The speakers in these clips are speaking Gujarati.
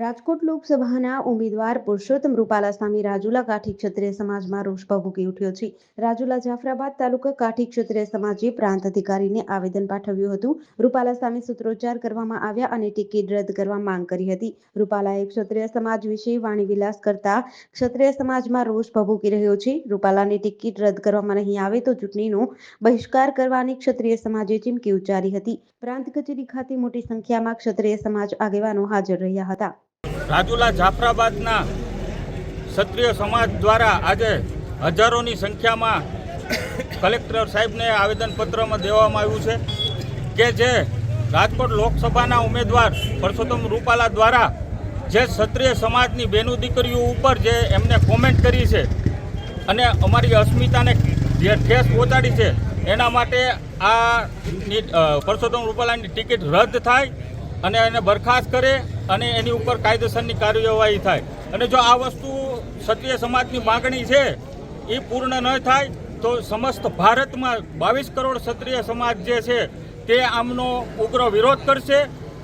રાજકોટ લોકસભાના ઉમેદવાર પુરુષોત્તમ રૂપાલા સામે રાજુલા કાઠી ક્ષત્રિય સમાજમાં રોષ ભભૂકી ઉઠ્યો છે. રાજુલા જાફરાબાદ તાલુકા કાઠી ક્ષત્રિય સમાજે પ્રાંત અધિકારીને આવેદન પાઠવ્યું હતું. રૂપાલા સામે સૂત્રોચ્ચાર કરવામાં આવ્યા અને ટિકિટ રદ કરવા માંગ કરી હતી. રૂપાલાએ ક્ષત્રિય સમાજ વિશે વાણીવિલાસ કરતા ક્ષત્રિય સમાજમાં રોષ ભભૂકી રહ્યો છે. રૂપાલાની ટિકિટ રદ કરવામાં નહીં આવે તો ચૂંટણીનો બહિષ્કાર કરવાની ક્ષત્રિય સમાજે ચીમકી ઉચ્ચારી હતી. પ્રાંત કચેરી ખાતે મોટી સંખ્યામાં ક્ષત્રિય સમાજ આગેવાનો હાજર રહ્યા હતા. રાજુલા જાફરાબાદના ક્ષત્રિય સમાજ દ્વારા આજે હજારોની સંખ્યામાં કલેક્ટર સાહેબને આવેદનપત્રમાં દેવામાં આવ્યું છે કે જે રાજકોટ લોકસભાના ઉમેદવાર પરસોત્તમ રૂપાલા દ્વારા જે ક્ષત્રિય સમાજની બેનું દીકરીઓ ઉપર જે એમને કોમેન્ટ કરી છે અને અમારી અસ્મિતાને જે ઠેસ પહોંચાડી છે, એના માટે આ પરસોત્તમ રૂપાલાની ટિકિટ રદ થાય અને એને બરખાસ્ત કરે અને એની ઉપર કાયદેસરની કાર્યવાહી થાય. અને જો આ વસ્તુ ક્ષત્રિય સમાજની માગણી છે એ પૂર્ણ ન થાય, તો સમસ્ત ભારતમાં બાવીસ કરોડ ક્ષત્રિય સમાજ જે છે, તે આમનો ઉગ્ર વિરોધ કરશે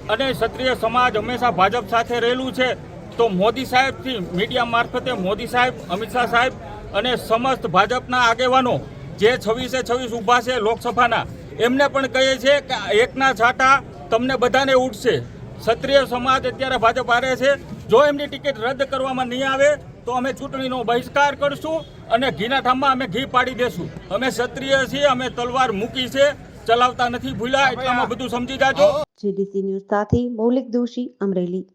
અને ક્ષત્રિય સમાજ હંમેશા ભાજપ સાથે રહેલું છે. તો મોદી સાહેબથી મીડિયા મારફતે મોદી સાહેબ, અમિત શાહ સાહેબ અને સમસ્ત ભાજપના આગેવાનો જે છવ્વીસે છવ્વીસ ઊભા છે લોકસભાના, એમને પણ કહીએ છીએ કે એકના છાંટા તમને બધાને ઉઠશે ક્ષત્રિય સમાજ અત્યારે ભાજપ હારે છે. જો એમની ટિકિટ રદ કરવામાં નહીં આવે તો અમે ચૂંટણીનો બહિષ્કાર કરશું અને ઘીના ઠામમાં અમે ઘી પાડી દેશું. અમે ક્ષત્રિય છીએ અમે તલવાર મૂકી છે. ચલાવતા નથી ભૂલ્યા એટલામાં બધું સમજી જાજો. જીડીસી ન્યૂઝ સાથે મૌલિક દોશી અમરેલી.